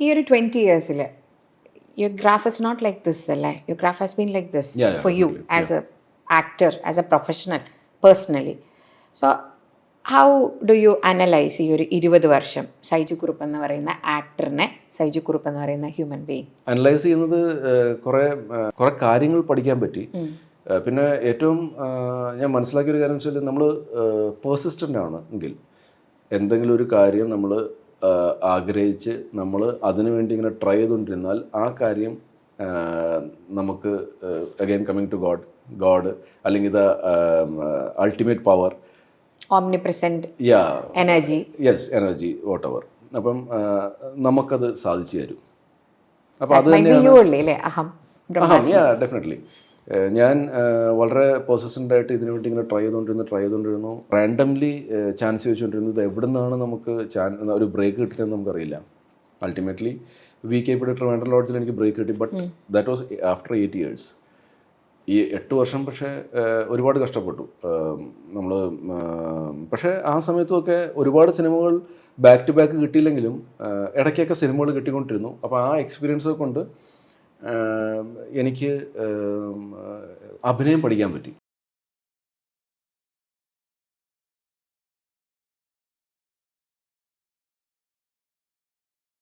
ഈ ഒരു twenty ഇയേഴ്സിൽ your graph is not like this അല്ലേ your graph has been like this for you as a actor as a professional personally so how do you analyse ഈ ഒരു ഇരുപത് വർഷം? സൈജു കുറുപ്പ് എന്ന് പറയുന്ന ആക്ടറിനെ സൈജു കുറുപ്പ് എന്ന് പറയുന്ന ഹ്യൂമൻ ബീങ് അനലൈസ് ചെയ്യുന്നത് കുറേ കുറേ കാര്യങ്ങൾ പഠിക്കാൻ പറ്റി. പിന്നെ ഏറ്റവും ഞാൻ മനസ്സിലാക്കിയ ഒരു കാര്യം വെച്ചാൽ നമ്മൾ പേഴ്സിസ്റ്റന്റ് ആണ് എങ്കിൽ. എന്തെങ്കിലും ഒരു കാര്യം നമ്മൾ ആഗ്രഹിച്ച് നമ്മൾ അതിനു വേണ്ടി ഇങ്ങനെ ട്രൈ ചെയ്തുകൊണ്ടിരുന്നാൽ ആ കാര്യം നമുക്ക് again coming to god god അല്ലെങ്കിൽ the ultimate power yeah energy yes energy whatever അപ്പം നമുക്കത് സാധിച്ചു തരും. അപ്പം അത് തന്നെയാണ് അഹം. യാ ഡെഫിനറ്റ്ലി ഞാൻ വളരെ പേഴ്സസന്റ് ആയിട്ട് ഇതിനു വേണ്ടി ഇങ്ങനെ ട്രൈ ചെയ്തുകൊണ്ടിരുന്നു ട്രൈ ചെയ്തുകൊണ്ടിരുന്നു. റാൻഡംലി ചാൻസ് ചോദിച്ചുകൊണ്ടിരുന്നത് എവിടെ നിന്നാണ് നമുക്ക് ചാൻ ഒരു ബ്രേക്ക് കിട്ടിയതെന്ന് നമുക്കറിയില്ല. അൾട്ടിമേറ്റ്ലി വി കെ പിയുടെ ട്രിവാൻഡർ ലോഡ്ജിൽ എനിക്ക് ബ്രേക്ക് കിട്ടി but that was after eight years ഈ എട്ട് വർഷം പക്ഷേ ഒരുപാട് കഷ്ടപ്പെട്ടു. നമ്മൾ പക്ഷേ ആ സമയത്തുമൊക്കെ ഒരുപാട് സിനിമകൾ ബാക്ക് ടു ബാക്ക് കിട്ടിയില്ലെങ്കിലും ഇടയ്ക്കൊക്കെ സിനിമകൾ കിട്ടിക്കൊണ്ടിരുന്നു. അപ്പോൾ ആ എക്സ്പീരിയൻസ് കൊണ്ട് എനിക്ക് അഭിനയം പഠിക്കാൻ പറ്റി.